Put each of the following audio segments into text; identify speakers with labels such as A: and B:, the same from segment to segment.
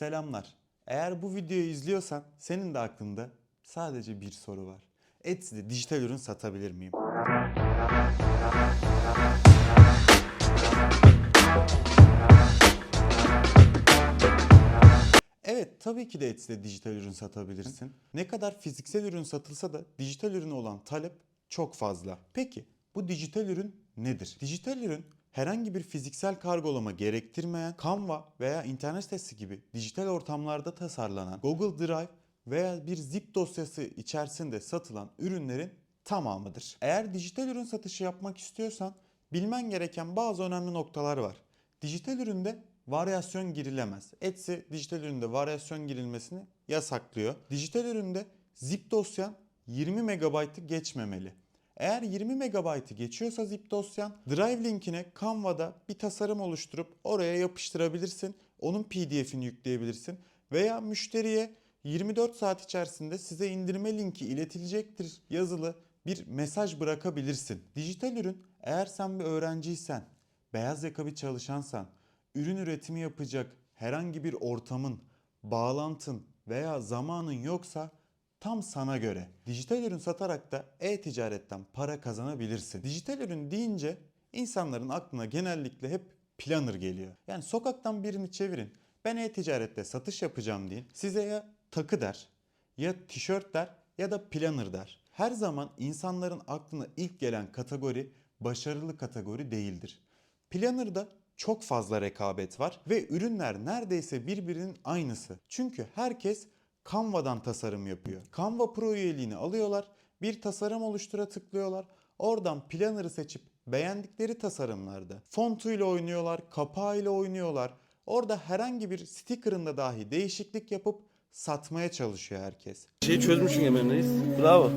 A: Selamlar. Eğer bu videoyu izliyorsan senin de aklında sadece bir soru var. Etsy'de dijital ürün satabilir miyim? Evet tabii ki de Etsy'de dijital ürün satabilirsin. Ne kadar fiziksel ürün satılsa da dijital ürüne olan talep çok fazla. Peki bu dijital ürün nedir? Dijital ürün herhangi bir fiziksel kargolama gerektirmeyen Canva veya internet sitesi gibi dijital ortamlarda tasarlanan Google Drive veya bir zip dosyası içerisinde satılan ürünlerin tamamıdır. Eğer dijital ürün satışı yapmak istiyorsan bilmen gereken bazı önemli noktalar var. Dijital üründe varyasyon girilemez. Etsy dijital üründe varyasyon girilmesini yasaklıyor. Dijital üründe zip dosyan 20 MB'ı geçmemeli. Eğer 20 MB'ı geçiyorsa zip dosyan Drive linkine Canva'da bir tasarım oluşturup oraya yapıştırabilirsin. Onun PDF'ini yükleyebilirsin. Veya müşteriye 24 saat içerisinde size indirme linki iletilecektir yazılı bir mesaj bırakabilirsin. Dijital ürün eğer sen bir öğrenciysen, beyaz yaka bir çalışansan, ürün üretimi yapacak herhangi bir ortamın, bağlantın veya zamanın yoksa tam sana göre. Dijital ürün satarak da e-ticaretten para kazanabilirsin. Dijital ürün deyince insanların aklına genellikle hep planner geliyor. Yani sokaktan birini çevirin. Ben e-ticarette satış yapacağım deyin. Size ya takı der, ya tişört der ya da planner der. Her zaman insanların aklına ilk gelen kategori başarılı kategori değildir. Planner'da çok fazla rekabet var ve ürünler neredeyse birbirinin aynısı. Çünkü herkes Canva'dan tasarım yapıyor. Canva Pro üyeliğini alıyorlar, bir tasarım oluştura tıklıyorlar. Oradan Planner'ı seçip beğendikleri tasarımlarda fontuyla oynuyorlar, kapağıyla oynuyorlar. Orada herhangi bir sticker'ında dahi değişiklik yapıp satmaya çalışıyor herkes.
B: Şeyi çözmüşsün reis.
C: Bravo.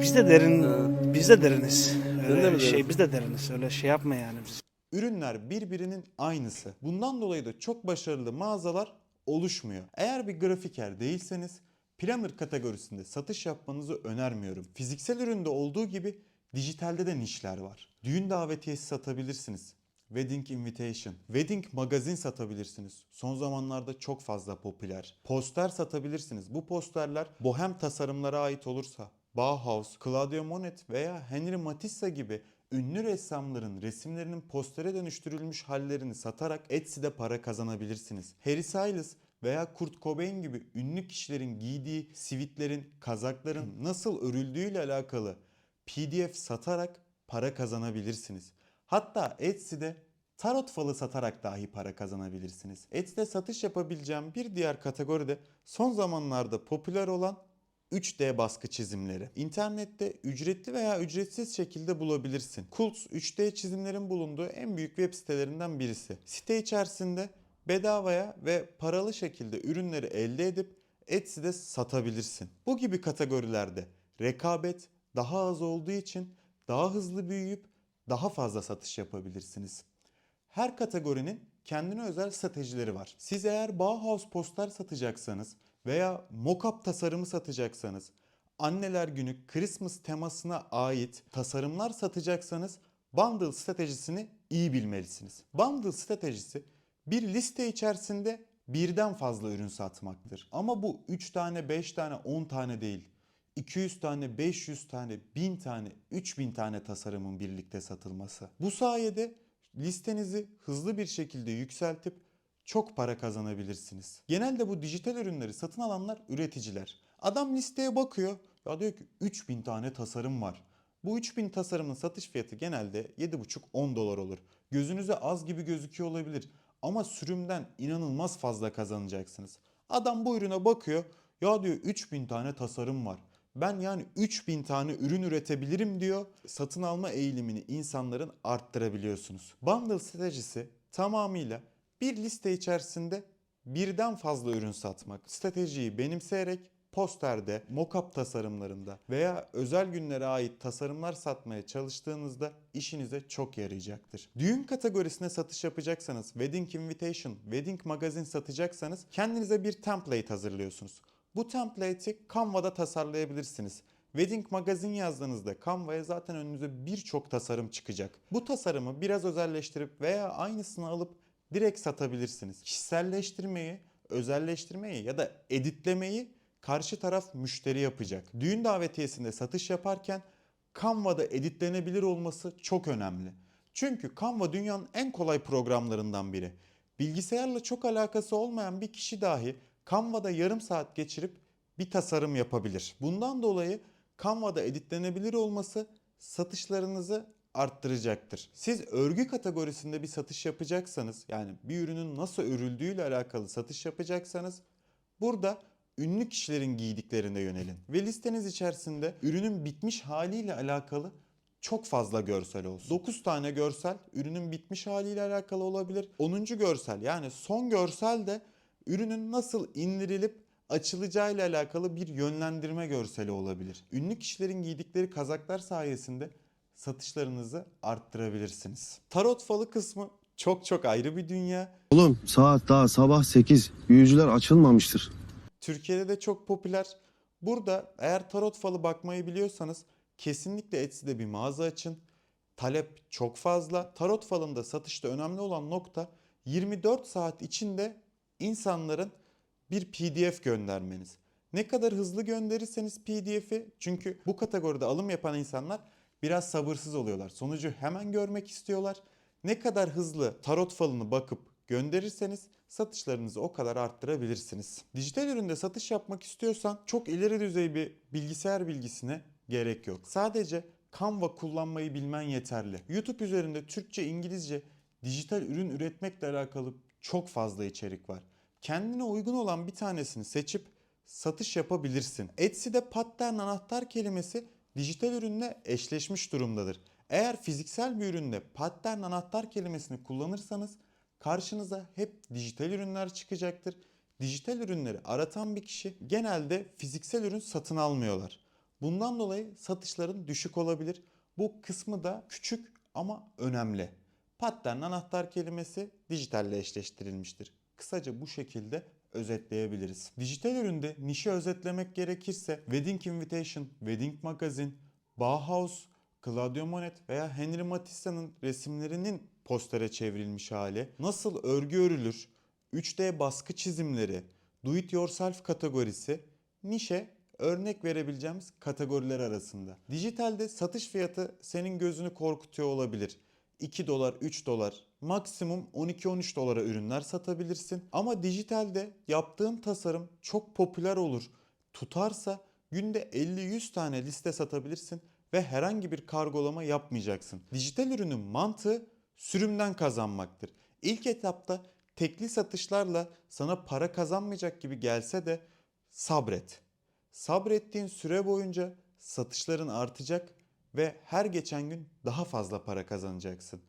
C: Biz de derin, biz de deriniz. Öyle
B: de mi
C: şey,
B: derin?
C: biz de deriniz. Öyle şey yapma yani biz.
A: Ürünler birbirinin aynısı. Bundan dolayı da çok başarılı mağazalar oluşmuyor. Eğer bir grafiker değilseniz planner kategorisinde satış yapmanızı önermiyorum. Fiziksel üründe olduğu gibi dijitalde de nişler var. Düğün davetiyesi satabilirsiniz. Wedding invitation, wedding magazin satabilirsiniz. Son zamanlarda çok fazla popüler. Poster satabilirsiniz. Bu posterler bohem tasarımlara ait olursa Bauhaus, Claudio Monet veya Henri Matisse gibi ünlü ressamların resimlerinin postere dönüştürülmüş hallerini satarak Etsy'de para kazanabilirsiniz. Harry Styles veya Kurt Cobain gibi ünlü kişilerin giydiği sivitlerin, kazakların nasıl örüldüğüyle alakalı PDF satarak para kazanabilirsiniz. Hatta Etsy'de tarot falı satarak dahi para kazanabilirsiniz. Etsy'de satış yapabileceğim bir diğer kategori de son zamanlarda popüler olan 3D baskı çizimleri. İnternette ücretli veya ücretsiz şekilde bulabilirsin. Kults 3D çizimlerin bulunduğu en büyük web sitelerinden birisi. Site içerisinde bedavaya ve paralı şekilde ürünleri elde edip Etsy'de satabilirsin. Bu gibi kategorilerde rekabet daha az olduğu için daha hızlı büyüyüp daha fazla satış yapabilirsiniz. Her kategorinin kendine özel stratejileri var. Siz eğer Bauhaus poster satacaksanız veya mock-up tasarımı satacaksanız, anneler günü Christmas temasına ait tasarımlar satacaksanız bundle stratejisini iyi bilmelisiniz. Bundle stratejisi bir liste içerisinde birden fazla ürün satmaktır. Ama bu 3 tane, 5 tane, 10 tane değil. 200 tane, 500 tane, 1000 tane, 3000 tane tasarımın birlikte satılması. Bu sayede listenizi hızlı bir şekilde yükseltip çok para kazanabilirsiniz. Genelde bu dijital ürünleri satın alanlar üreticiler. Adam listeye bakıyor. Ya diyor ki 3000 tane tasarım var. Bu 3000 tasarımın satış fiyatı genelde 7,5-10 dolar olur. Gözünüze az gibi gözüküyor olabilir. Ama sürümden inanılmaz fazla kazanacaksınız. Adam bu ürüne bakıyor. Ya diyor 3000 tane tasarım var. Ben yani 3000 tane ürün üretebilirim diyor. Satın alma eğilimini insanların arttırabiliyorsunuz. Bundle stratejisi tamamıyla bir liste içerisinde birden fazla ürün satmak. Stratejiyi benimseyerek posterde, mock-up tasarımlarında veya özel günlere ait tasarımlar satmaya çalıştığınızda işinize çok yarayacaktır. Düğün kategorisine satış yapacaksanız, wedding invitation, wedding magazin satacaksanız kendinize bir template hazırlıyorsunuz. Bu template'i Canva'da tasarlayabilirsiniz. Wedding magazin yazdığınızda Canva'ya zaten önünüze birçok tasarım çıkacak. Bu tasarımı biraz özelleştirip veya aynısını alıp direkt satabilirsiniz. Kişiselleştirmeyi özelleştirmeyi ya da editlemeyi karşı taraf müşteri yapacak. Düğün davetiyesinde satış yaparken Canva'da editlenebilir olması çok önemli. Çünkü Canva dünyanın en kolay programlarından biri. Bilgisayarla çok alakası olmayan bir kişi dahi Canva'da yarım saat geçirip bir tasarım yapabilir. Bundan dolayı Canva'da editlenebilir olması satışlarınızı arttıracaktır. Siz örgü kategorisinde bir satış yapacaksanız yani bir ürünün nasıl örüldüğüyle alakalı satış yapacaksanız burada ünlü kişilerin giydiklerine yönelin. Ve listeniz içerisinde ürünün bitmiş haliyle alakalı çok fazla görsel olsun. 9 tane görsel ürünün bitmiş haliyle alakalı olabilir. 10. görsel yani son görsel de ürünün nasıl indirilip açılacağıyla alakalı bir yönlendirme görseli olabilir. Ünlü kişilerin giydikleri kazaklar sayesinde satışlarınızı arttırabilirsiniz. Tarot falı kısmı çok çok ayrı bir dünya.
B: Oğlum saat daha sabah 8. Büyücüler açılmamıştır.
A: Türkiye'de de çok popüler. Burada eğer tarot falı bakmayı biliyorsanız kesinlikle Etsy'de bir mağaza açın. Talep çok fazla. Tarot falında satışta önemli olan nokta 24 saat içinde insanların bir PDF göndermeniz. Ne kadar hızlı gönderirseniz PDF'i çünkü bu kategoride alım yapan insanlar biraz sabırsız oluyorlar. Sonucu hemen görmek istiyorlar. Ne kadar hızlı tarot falını bakıp gönderirseniz satışlarınızı o kadar arttırabilirsiniz. Dijital üründe satış yapmak istiyorsan çok ileri düzey bir bilgisayar bilgisine gerek yok. Sadece Canva kullanmayı bilmen yeterli. YouTube üzerinde Türkçe, İngilizce dijital ürün üretmekle alakalı çok fazla içerik var. Kendine uygun olan bir tanesini seçip satış yapabilirsin. Etsy'de pattern anahtar kelimesi dijital ürünle eşleşmiş durumdadır. Eğer fiziksel bir üründe pattern anahtar kelimesini kullanırsanız karşınıza hep dijital ürünler çıkacaktır. Dijital ürünleri aratan bir kişi genelde fiziksel ürün satın almıyorlar. Bundan dolayı satışların düşük olabilir. Bu kısmı da küçük ama önemli. Pattern anahtar kelimesi dijitalle eşleştirilmiştir. Kısaca bu şekilde özetleyebiliriz. Dijital üründe nişi özetlemek gerekirse Wedding Invitation, Wedding Magazine, Bauhaus, Claudio Monet veya Henry Matisse'nin resimlerinin postere çevrilmiş hali, nasıl örgü örülür, 3D baskı çizimleri, do it yourself kategorisi, nişe örnek verebileceğimiz kategoriler arasında. Dijitalde satış fiyatı senin gözünü korkutuyor olabilir. 2 dolar, 3 dolar, maksimum 12-13 dolara ürünler satabilirsin. Ama dijitalde yaptığın tasarım çok popüler olur. Tutarsa günde 50-100 tane liste satabilirsin ve herhangi bir kargolama yapmayacaksın. Dijital ürünün mantığı sürümden kazanmaktır. İlk etapta tekli satışlarla sana para kazanmayacak gibi gelse de sabret. Sabrettiğin süre boyunca satışların artacak ve her geçen gün daha fazla para kazanacaksın.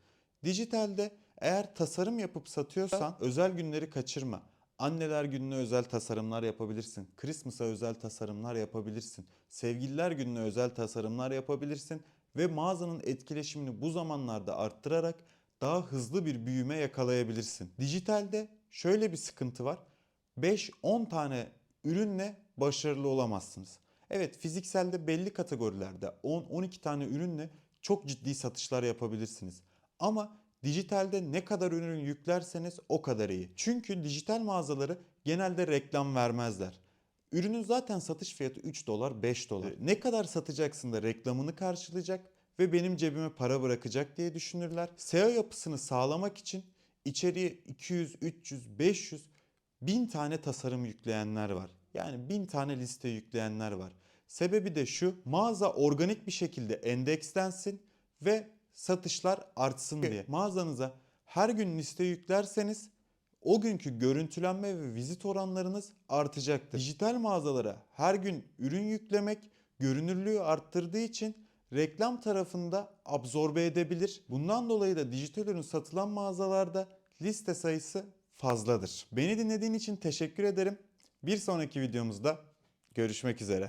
A: Dijitalde eğer tasarım yapıp satıyorsan özel günleri kaçırma. Anneler gününe özel tasarımlar yapabilirsin. Christmas'a özel tasarımlar yapabilirsin. Sevgililer gününe özel tasarımlar yapabilirsin ve mağazanın etkileşimini bu zamanlarda arttırarak daha hızlı bir büyüme yakalayabilirsin. Dijitalde şöyle bir sıkıntı var. 5-10 tane ürünle başarılı olamazsınız. Evet fizikselde belli kategorilerde 10-12 tane ürünle çok ciddi satışlar yapabilirsiniz. Ama dijitalde ne kadar ürün yüklerseniz o kadar iyi. Çünkü dijital mağazaları genelde reklam vermezler. Ürünün zaten satış fiyatı 3 dolar 5 dolar. Ne kadar satacaksın da reklamını karşılayacak ve benim cebime para bırakacak diye düşünürler. SEO yapısını sağlamak için içeriye 200, 300, 500 bin tane tasarım yükleyenler var. Yani bin tane liste yükleyenler var. Sebebi de şu mağaza organik bir şekilde endekslensin ve satışlar artsın diye. Mağazanıza her gün liste yüklerseniz o günkü görüntülenme ve vizit oranlarınız artacaktır. Dijital mağazalara her gün ürün yüklemek görünürlüğü arttırdığı için reklam tarafında absorbe edebilir. Bundan dolayı da dijital ürün satılan mağazalarda liste sayısı fazladır. Beni dinlediğin için teşekkür ederim. Bir sonraki videomuzda görüşmek üzere.